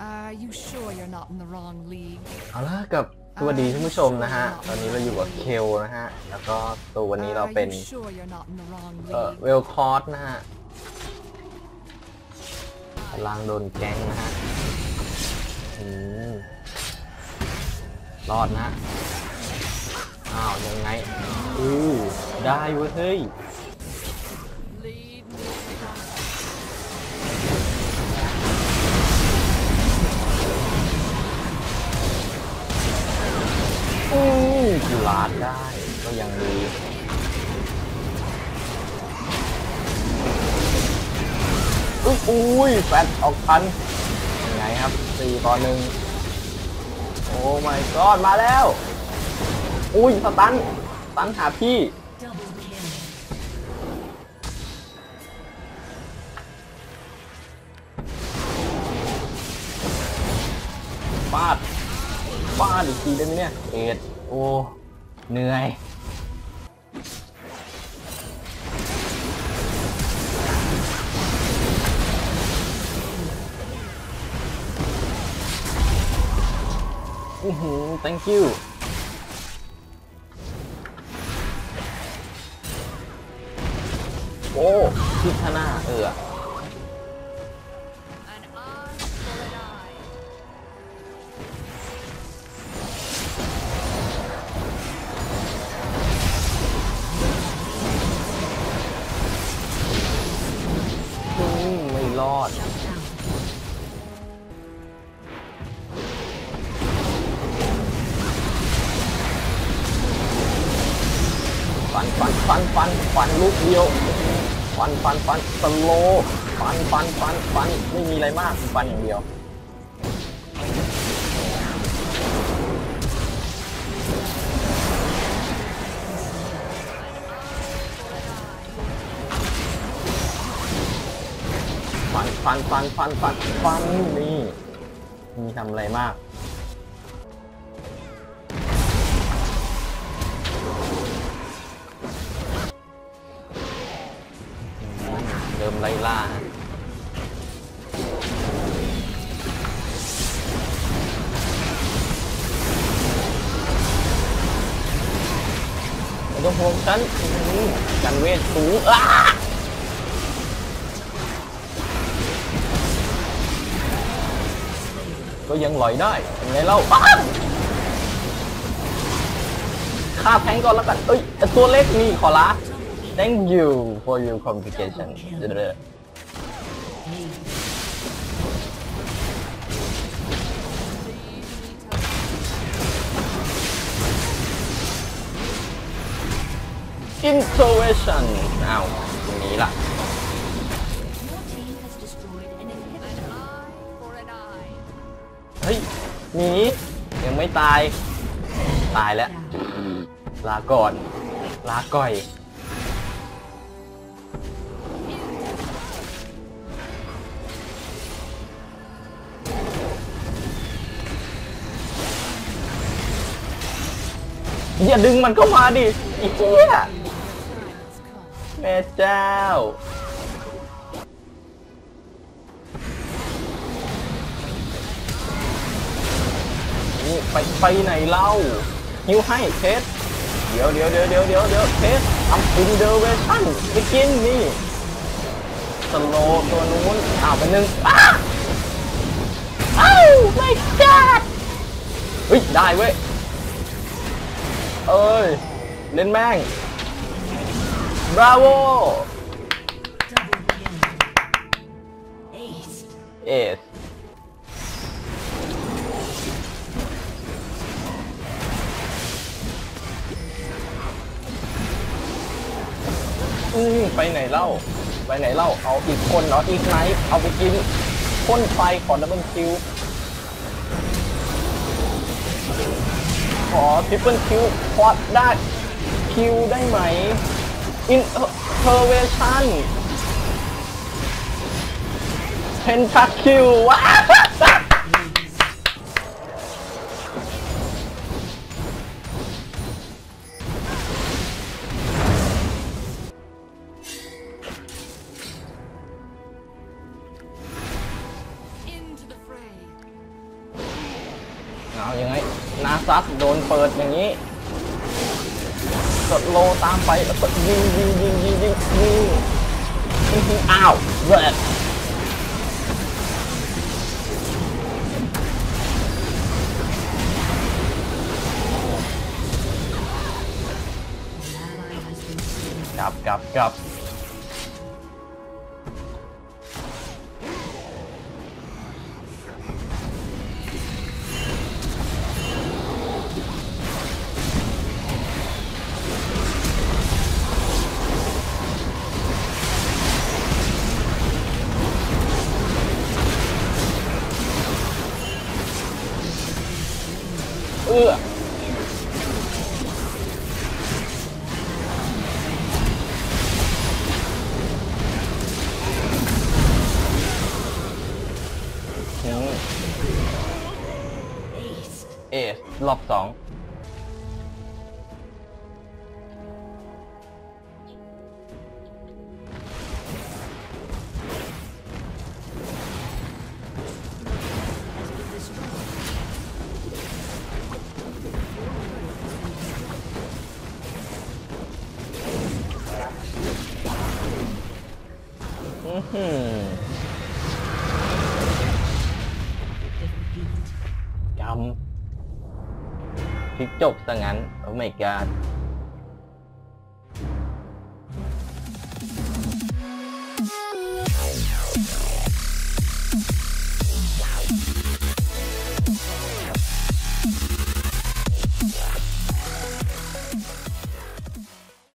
Are you sure you're not in the wrong league? เอาละกับสวัสดีท่านผู้ชมนะฮะ ตอนนี้เราอยู่กับเคลนะฮะ แล้วก็ตัววันนี้เรา Are เป็น you sure you're not in the wrong เอ่อ league? เวลคอร์สนะฮะพลังโดนแก๊งนะฮะอืมรอดนะ อ้าวยังไงอือได้เว้ยเฮ้ยาดได้ก็ยังดีอุ๊ยอุ้ยแฟดออกพันยังไงครับสี่ต่อหนึ่งโอ้ my god มาแล้ว อุ้ยสตันสตันหาพี่ฟาดฟาดอีกทีได้ไหมเนี่ยเอ็ดโอ้ เหนื่อยอือหือ thank you โอ้พิชนาเออ อด ฟันฟันฟันฟันฟันลูกเดียว ฟันฟันฟันสโลว์ฟันฟันฟันฟันไม่มีอะไรมาก ฟันอย่างเดียว นฟันฟันฟันฟันฟันนี่มีทำอะไรมากเริ่มไล่ล่าต้องห่วงฉันกันเวทสูงอ้า ก็ยังลอยได้ยังไงเล่าอ้าวฆ่าแทงก่อนแล้วกันเอ้ยตัวเล็กนี่ขอละ Thank you for your complication เดี๋ยวๆ Introversion อ้าวตรงนี้ล่ะ เฮ้ยหมียังไม่ตาย ตายแล้ว ลาก่อน ลาก่อย อย่าดึงมันเข้ามาดิอีเหี้ยแม่เจ้า ไปไปไหนเล่าฮิวให้เทสเดี๋ยวเดี๋ยวเดี๋ยวเดี๋ยวเดี๋ยวเดี๋ยวเทสทำอินเดอร์เวชั่นไปกินนี่สโลว์ตัวนู้นอ้าวไปหนึ่งอ้าอ้าวไม่กัดเฮ้ยได้เว้ยเอ้ยเล่นแม่งบราโว Double kill. Ace. เอส อืมไปไหนเล่า ไปไหนเล่า เอาอีกคนเอาะอีกไนท์เอาไปกินพ่นไฟขอดับเบิลคิว ขอทริปเปิลคิวพอดได้คิวได้ไหม อินเทอร์เวชั่นเพนทักคิวว้า ยังไง นาซัสโดนเปิดอย่างนี้กดโลตามไปแบ็ยิงยิงยิงยิงยิงยิงยิงอ้าวเบิดกลับกลับกลับ เอื้ออืม Ace. เอสรอบสอง hmm. trong chiếc trục sang ảnh oh my god